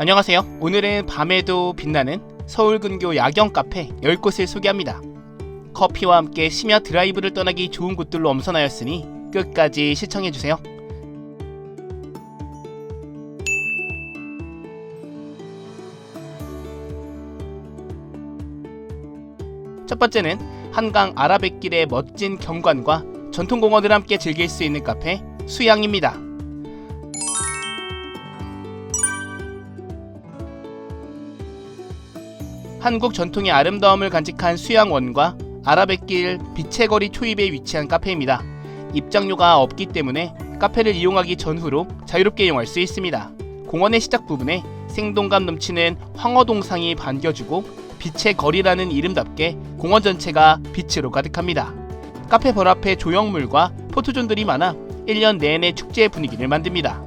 안녕하세요. 오늘은 밤에도 빛나는 서울 근교 야경 카페 10곳을 소개합니다. 커피와 함께 심야 드라이브를 떠나기 좋은 곳들로 엄선하였으니 끝까지 시청해주세요. 첫 번째는 한강 아라뱃길의 멋진 경관과 전통공원을 함께 즐길 수 있는 카페 수양입니다. 한국 전통의 아름다움을 간직한 수양원과 아라뱃길 빛의 거리 초입에 위치한 카페입니다. 입장료가 없기 때문에 카페를 이용하기 전후로 자유롭게 이용할 수 있습니다. 공원의 시작 부분에 생동감 넘치는 황허동상이 반겨주고 빛의 거리라는 이름답게 공원 전체가 빛으로 가득합니다. 카페 벌 앞에 조형물과 포토존들이 많아 1년 내내 축제의 분위기를 만듭니다.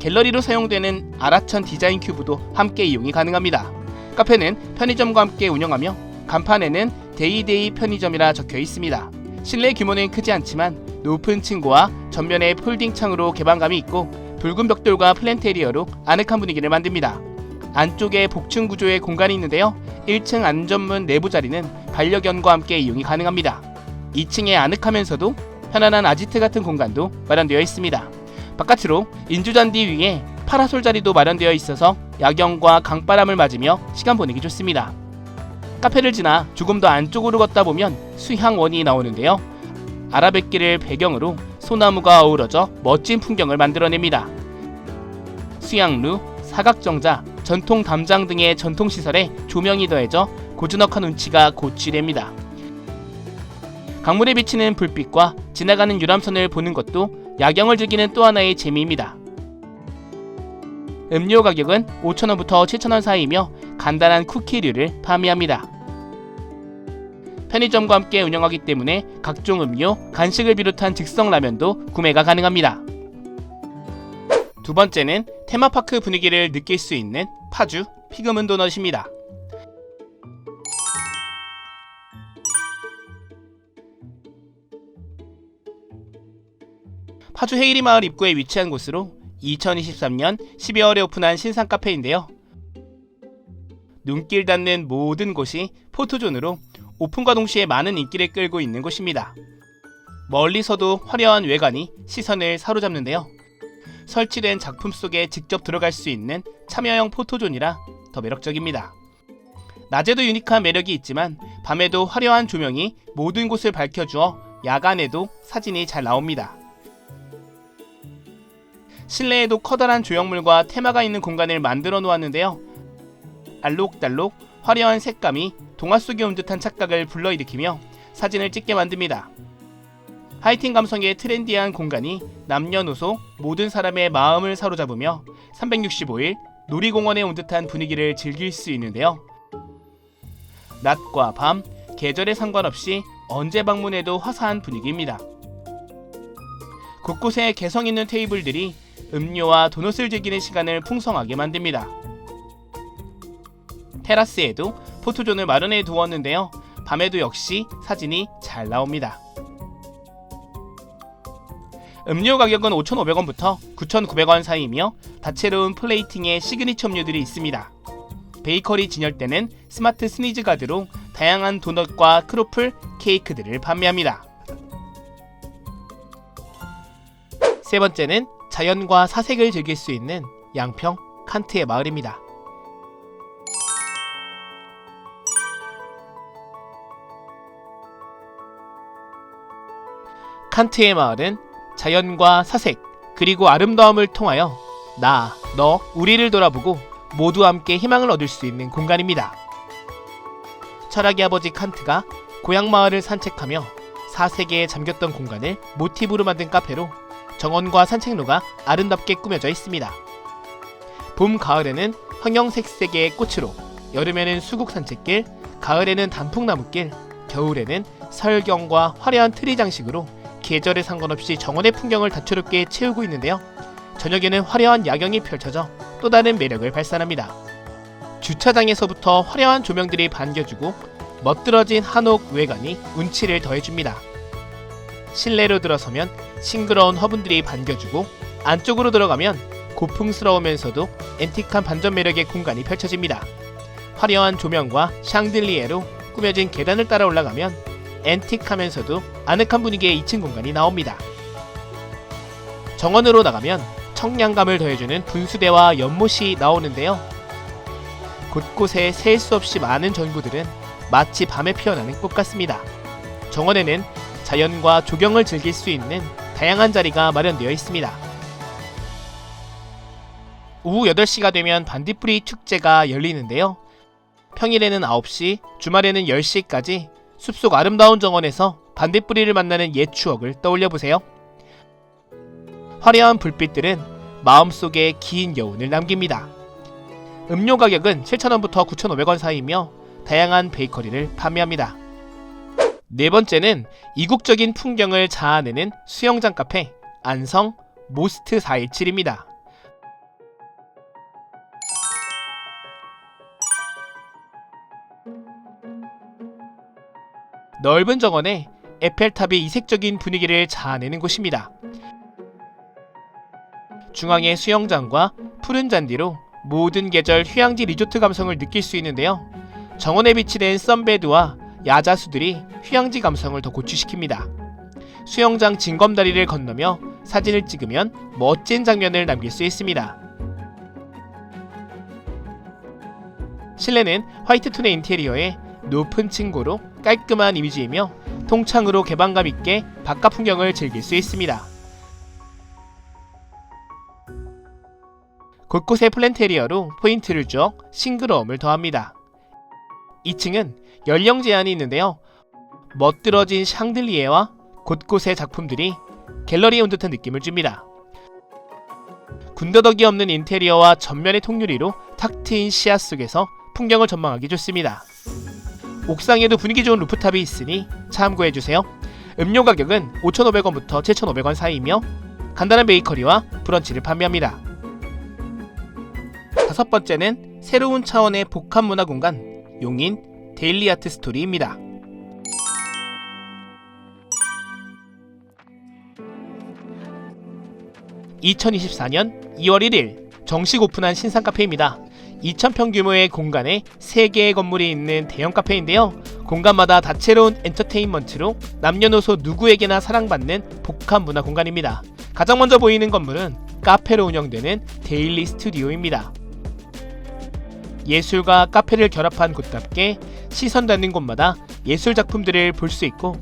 갤러리로 사용되는 아라천 디자인 큐브도 함께 이용이 가능합니다. 카페는 편의점과 함께 운영하며 간판에는 데이데이 편의점이라 적혀 있습니다. 실내 규모는 크지 않지만 높은 층고와 전면에 폴딩 창으로 개방감이 있고 붉은 벽돌과 플랜테리어로 아늑한 분위기를 만듭니다. 안쪽에 복층 구조의 공간이 있는데요. 1층 안전문 내부 자리는 반려견과 함께 이용이 가능합니다. 2층에 아늑하면서도 편안한 아지트 같은 공간도 마련되어 있습니다. 바깥으로 인조잔디 위에 파라솔 자리도 마련되어 있어서 야경과 강바람을 맞으며 시간 보내기 좋습니다. 카페를 지나 조금 더 안쪽으로 걷다 보면 수향원이 나오는데요. 아라뱃길을 배경으로 소나무가 어우러져 멋진 풍경을 만들어냅니다. 수양루, 사각정자, 전통 담장 등의 전통 시설에 조명이 더해져 고즈넉한 운치가 고취됩니다. 강물에 비치는 불빛과 지나가는 유람선을 보는 것도 야경을 즐기는 또 하나의 재미입니다. 음료 가격은 5,000원부터 7,000원 사이이며 간단한 쿠키류를 판매합니다. 편의점과 함께 운영하기 때문에 각종 음료, 간식을 비롯한 즉석 라면도 구매가 가능합니다. 두 번째는 테마파크 분위기를 느낄 수 있는 파주 피그문 도넛입니다. 파주 헤이리 마을 입구에 위치한 곳으로 2023년 12월에 오픈한 신상 카페인데요. 눈길 닿는 모든 곳이 포토존으로 오픈과 동시에 많은 인기를 끌고 있는 곳입니다. 멀리서도 화려한 외관이 시선을 사로잡는데요. 설치된 작품 속에 직접 들어갈 수 있는 참여형 포토존이라 더 매력적입니다. 낮에도 유니크한 매력이 있지만 밤에도 화려한 조명이 모든 곳을 밝혀주어 야간에도 사진이 잘 나옵니다. 실내에도 커다란 조형물과 테마가 있는 공간을 만들어 놓았는데요. 알록달록 화려한 색감이 동화 속에 온 듯한 착각을 불러일으키며 사진을 찍게 만듭니다. 하이틴 감성의 트렌디한 공간이 남녀노소 모든 사람의 마음을 사로잡으며 365일 놀이공원에 온 듯한 분위기를 즐길 수 있는데요. 낮과 밤, 계절에 상관없이 언제 방문해도 화사한 분위기입니다. 곳곳에 개성 있는 테이블들이 음료와 도넛을 즐기는 시간을 풍성하게 만듭니다. 테라스에도 포토존을 마련해 두었는데요. 밤에도 역시 사진이 잘 나옵니다. 음료 가격은 5,500원부터 9,900원 사이이며 다채로운 플레이팅의 시그니처 음료들이 있습니다. 베이커리 진열대는 스마트 스니즈 가드로 다양한 도넛과 크로플, 케이크들을 판매합니다. 세 번째는 자연과 사색을 즐길 수 있는 양평 칸트의 마을입니다. 칸트의 마을은 자연과 사색 그리고 아름다움을 통하여 나, 너, 우리를 돌아보고 모두 함께 희망을 얻을 수 있는 공간입니다. 철학의 아버지 칸트가 고향 마을을 산책하며 사색에 잠겼던 공간을 모티브로 만든 카페로 정원과 산책로가 아름답게 꾸며져 있습니다. 봄, 가을에는 황영색색의 꽃으로, 여름에는 수국 산책길, 가을에는 단풍나무길, 겨울에는 설경과 화려한 트리 장식으로 계절에 상관없이 정원의 풍경을 다채롭게 채우고 있는데요. 저녁에는 화려한 야경이 펼쳐져 또 다른 매력을 발산합니다. 주차장에서부터 화려한 조명들이 반겨주고 멋들어진 한옥 외관이 운치를 더해줍니다. 실내로 들어서면 싱그러운 화분들이 반겨주고 안쪽으로 들어가면 고풍스러우면서도 앤틱한 반전 매력의 공간이 펼쳐집니다. 화려한 조명과 샹들리에로 꾸며진 계단을 따라 올라가면 앤틱하면서도 아늑한 분위기의 2층 공간이 나옵니다. 정원으로 나가면 청량감을 더해주는 분수대와 연못이 나오는데요. 곳곳에 셀 수 없이 많은 전구들은 마치 밤에 피어나는 꽃 같습니다. 정원에는 자연과 조경을 즐길 수 있는 다양한 자리가 마련되어 있습니다. 오후 8시가 되면 반딧불이 축제가 열리는데요. 평일에는 9시, 주말에는 10시까지 숲속 아름다운 정원에서 반딧불이를 만나는 옛 추억을 떠올려 보세요. 화려한 불빛들은 마음속에 긴 여운을 남깁니다. 음료 가격은 7,000원부터 9,500원 사이며 다양한 베이커리를 판매합니다. 네 번째는 이국적인 풍경을 자아내는 수영장 카페 안성 모스트 417입니다. 넓은 정원에 에펠탑이 이색적인 분위기를 자아내는 곳입니다. 중앙의 수영장과 푸른 잔디로 모든 계절 휴양지 리조트 감성을 느낄 수 있는데요. 정원에 비치된 썬베드와 야자수들이 휴양지 감성을 더 고취시킵니다. 수영장 징검다리를 건너며 사진을 찍으면 멋진 장면을 남길 수 있습니다. 실내는 화이트톤의 인테리어에 높은 층고로 깔끔한 이미지이며 통창으로 개방감 있게 바깥 풍경을 즐길 수 있습니다. 곳곳에 플랜테리어로 포인트를 줘 싱그러움을 더합니다. 2층은 연령 제한이 있는데요. 멋들어진 샹들리에와 곳곳의 작품들이 갤러리에 온 듯한 느낌을 줍니다. 군더더기 없는 인테리어와 전면의 통유리로 탁 트인 시야 속에서 풍경을 전망하기 좋습니다. 옥상에도 분위기 좋은 루프탑이 있으니 참고해주세요. 음료 가격은 5,500원부터 7,500원 사이이며 간단한 베이커리와 브런치를 판매합니다. 다섯 번째는 새로운 차원의 복합 문화 공간 용인 데일리 아트 스토리입니다. (2024년 2월 1일) 정식 오픈한 신상 카페입니다. 2,000평 규모의 공간에 3개의 건물이 있는 대형 카페인데요. 공간마다 다채로운 엔터테인먼트로 남녀노소 누구에게나 사랑받는 복합 문화 공간입니다. 가장 먼저 보이는 건물은 카페로 운영되는 데일리 스튜디오입니다. 예술과 카페를 결합한 곳답게 시선 닿는 곳마다 예술 작품들을 볼 수 있고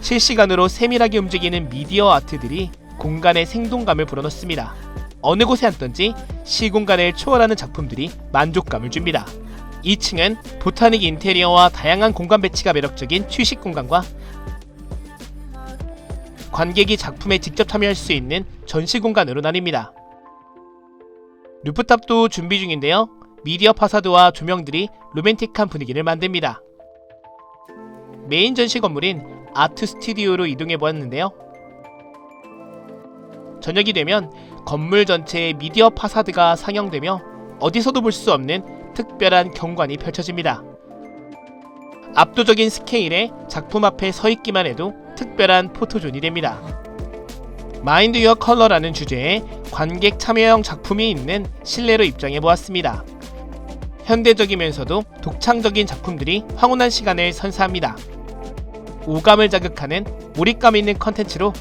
실시간으로 세밀하게 움직이는 미디어 아트들이 공간의 생동감을 불어넣습니다. 어느 곳에 앉든지 시공간을 초월하는 작품들이 만족감을 줍니다. 2층은 보타닉 인테리어와 다양한 공간 배치가 매력적인 휴식 공간과 관객이 작품에 직접 참여할 수 있는 전시 공간으로 나뉩니다. 루프탑도 준비 중인데요. 미디어 파사드와 조명들이 로맨틱한 분위기를 만듭니다. 메인 전시 건물인 아트 스튜디오로 이동해 보았는데요. 저녁이 되면 건물 전체에 미디어 파사드가 상영되며 어디서도 볼 수 없는 특별한 경관이 펼쳐집니다. 압도적인 스케일의 작품 앞에 서 있기만 해도 특별한 포토존이 됩니다. 마인드 유어 컬러라는 주제의 관객 참여형 작품이 있는 실내로 입장해 보았습니다. 현대적이면서도 독창적인 작품들이 황홀한 시간을 선사합니다. 오감을 자극하는 몰입감 있는 컨텐츠로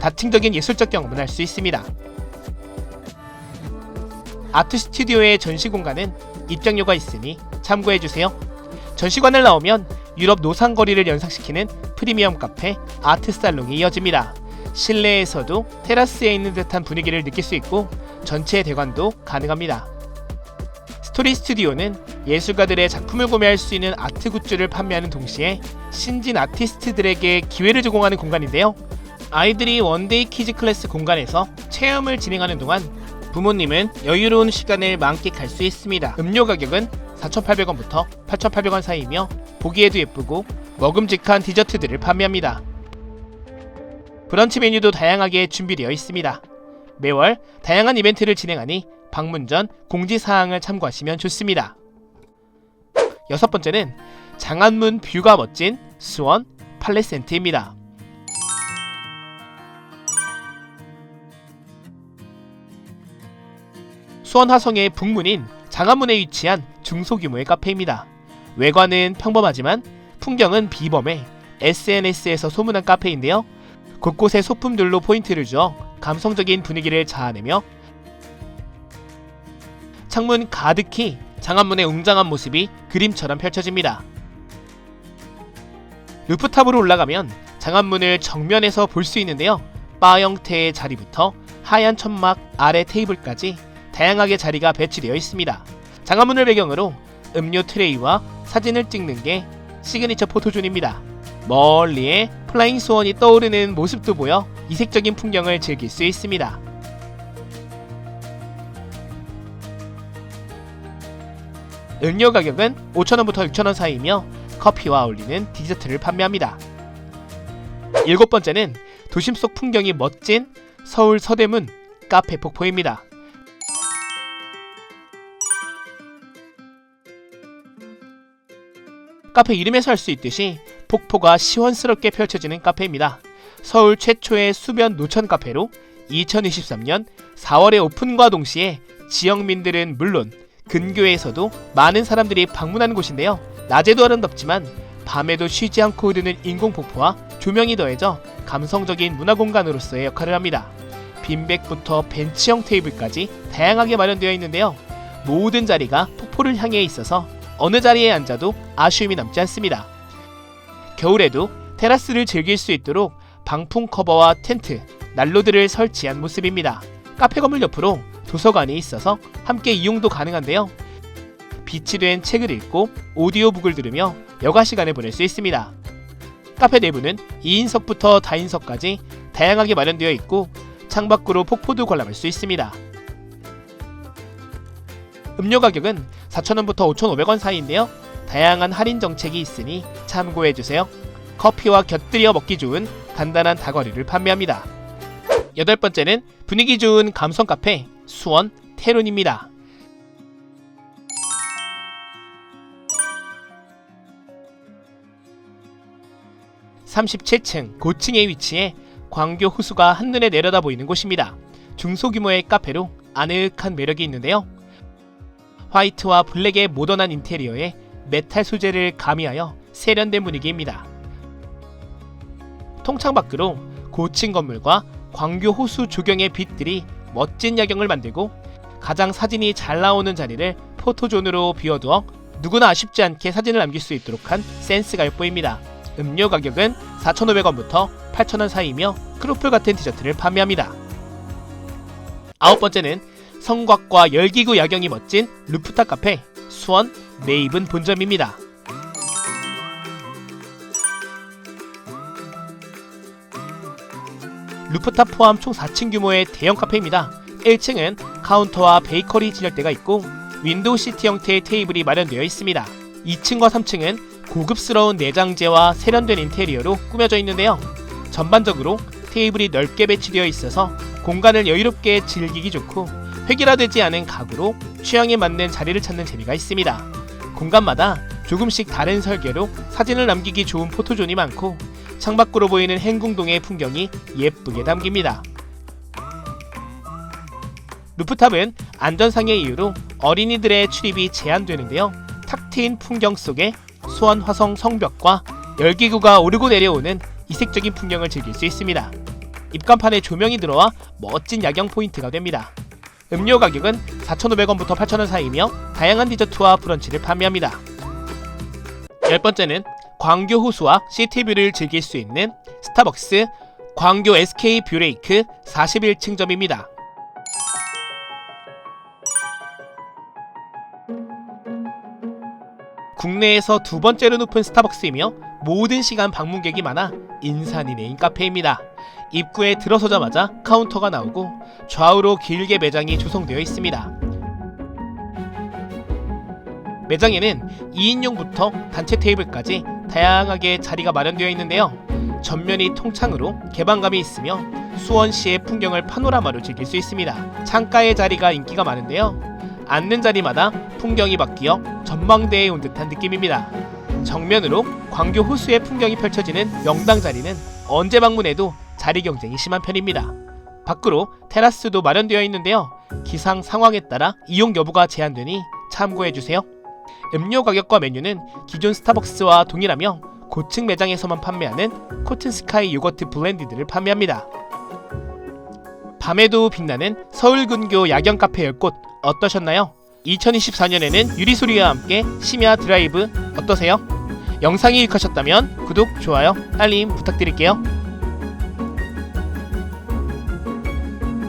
다층적인 예술적 경험을 할 수 있습니다. 아트 스튜디오의 전시 공간은 입장료가 있으니 참고해 주세요. 전시관을 나오면 유럽 노상거리를 연상시키는 프리미엄 카페 아트 살롱이 이어집니다. 실내에서도 테라스에 있는 듯한 분위기를 느낄 수 있고 전체 대관도 가능합니다. 스토리 스튜디오는 예술가들의 작품을 구매할 수 있는 아트 굿즈를 판매하는 동시에 신진 아티스트들에게 기회를 제공하는 공간인데요. 아이들이 원데이 키즈 클래스 공간에서 체험을 진행하는 동안 부모님은 여유로운 시간을 만끽할 수 있습니다. 음료 가격은 4,800원부터 8,800원 사이이며 보기에도 예쁘고 먹음직한 디저트들을 판매합니다. 브런치 메뉴도 다양하게 준비되어 있습니다. 매월 다양한 이벤트를 진행하니 방문 전 공지사항을 참고하시면 좋습니다. 여섯 번째는 장안문 뷰가 멋진 수원 팔레센트입니다. 수원 화성의 북문인 장안문에 위치한 중소규모의 카페입니다. 외관은 평범하지만 풍경은 비범해 SNS에서 소문난 카페인데요. 곳곳에 소품들로 포인트를 주어 감성적인 분위기를 자아내며 창문 가득히 장안문의 웅장한 모습이 그림처럼 펼쳐집니다. 루프탑으로 올라가면 장안문을 정면에서 볼 수 있는데요. 바 형태의 자리부터 하얀 천막 아래 테이블까지 다양하게 자리가 배치되어 있습니다. 장안문을 배경으로 음료 트레이와 사진을 찍는 게 시그니처 포토존입니다. 멀리에 플라잉 스원이 떠오르는 모습도 보여 이색적인 풍경을 즐길 수 있습니다. 음료 가격은 5,000원부터 6,000원 사이이며 커피와 어울리는 디저트를 판매합니다. 일곱 번째는 도심 속 풍경이 멋진 서울 서대문 카페 폭포입니다. 카페 이름에서 알 수 있듯이 폭포가 시원스럽게 펼쳐지는 카페입니다. 서울 최초의 수변 노천 카페로 2023년 4월에 오픈과 동시에 지역민들은 물론 근교에서도 많은 사람들이 방문하는 곳인데요. 낮에도 아름답지만 밤에도 쉬지 않고 흐르는 인공폭포와 조명이 더해져 감성적인 문화공간으로서의 역할을 합니다. 빈백부터 벤치형 테이블까지 다양하게 마련되어 있는데요. 모든 자리가 폭포를 향해 있어서 어느 자리에 앉아도 아쉬움이 남지 않습니다. 겨울에도 테라스를 즐길 수 있도록 방풍 커버와 텐트, 난로들을 설치한 모습입니다. 카페 건물 옆으로 도서관이 있어서 함께 이용도 가능한데요. 빛이 된 책을 읽고 오디오북을 들으며 여가 시간을 보낼 수 있습니다. 카페 내부는 2인석부터 다인석까지 다양하게 마련되어 있고 창밖으로 폭포도 관람할 수 있습니다. 음료 가격은 4,000원부터 5,500원 사이인데요. 다양한 할인 정책이 있으니 참고해 주세요. 커피와 곁들여 먹기 좋은 간단한 다거리를 판매합니다. 여덟 번째는 분위기 좋은 감성 카페 수원 테론입니다. (37층) 고층에 위치해 광교 호수가 한눈에 내려다 보이는 곳입니다. 중소규모의 카페로 아늑한 매력이 있는데요. 화이트와 블랙의 모던한 인테리어에 메탈 소재를 가미하여 세련된 분위기입니다. 통창 밖으로 고층 건물과 광교 호수 조경의 빛들이 멋진 야경을 만들고 가장 사진이 잘 나오는 자리를 포토존으로 비워두어 누구나 아쉽지 않게 사진을 남길 수 있도록 한 센스가 엿보입니다. 음료 가격은 4,500원부터 8,000원 사이이며 크로플 같은 디저트를 판매합니다. 아홉 번째는 성곽과 열기구 야경이 멋진 루프탑 카페 수원 네이븐 본점입니다. 루프탑 포함 총 4층 규모의 대형 카페입니다. 1층은 카운터와 베이커리 진열대가 있고 윈도우 시티 형태의 테이블이 마련되어 있습니다. 2층과 3층은 고급스러운 내장재와 세련된 인테리어로 꾸며져 있는데요. 전반적으로 테이블이 넓게 배치되어 있어서 공간을 여유롭게 즐기기 좋고 획일화되지 않은 가구로 취향에 맞는 자리를 찾는 재미가 있습니다. 공간마다 조금씩 다른 설계로 사진을 남기기 좋은 포토존이 많고 창밖으로 보이는 행궁동의 풍경이 예쁘게 담깁니다. 루프탑은 안전상의 이유로 어린이들의 출입이 제한되는데요. 탁 트인 풍경 속에 수원 화성 성벽과 열기구가 오르고 내려오는 이색적인 풍경을 즐길 수 있습니다. 입간판에 조명이 들어와 멋진 야경 포인트가 됩니다. 음료 가격은 4,500원부터 8,000원 사이이며 다양한 디저트와 브런치를 판매합니다. 열 번째는 광교 호수와 시티뷰를 즐길 수 있는 스타벅스 광교 SK 뷰레이크 41층점입니다. 국내에서 두 번째로 높은 스타벅스이며 모든 시간 방문객이 많아 인산이 네인 카페입니다. 입구에 들어서자마자 카운터가 나오고 좌우로 길게 매장이 조성되어 있습니다. 매장에는 2인용부터 단체 테이블까지 다양하게 자리가 마련되어 있는데요. 전면이 통창으로 개방감이 있으며 수원시의 풍경을 파노라마로 즐길 수 있습니다. 창가의 자리가 인기가 많은데요. 앉는 자리마다 풍경이 바뀌어 전망대에 온 듯한 느낌입니다. 정면으로 광교 호수의 풍경이 펼쳐지는 명당 자리는 언제 방문해도 자리 경쟁이 심한 편입니다. 밖으로 테라스도 마련되어 있는데요. 기상 상황에 따라 이용 여부가 제한되니 참고해 주세요. 음료 가격과 메뉴는 기존 스타벅스와 동일하며 고층 매장에서만 판매하는 코튼 스카이 요거트 블렌디드를 판매합니다. 밤에도 빛나는 서울 근교 야경 카페 10곳 어떠셨나요? 2024년에는 유리소리와 함께 심야 드라이브 어떠세요? 영상이 유익하셨다면 구독, 좋아요, 알림 부탁드릴게요.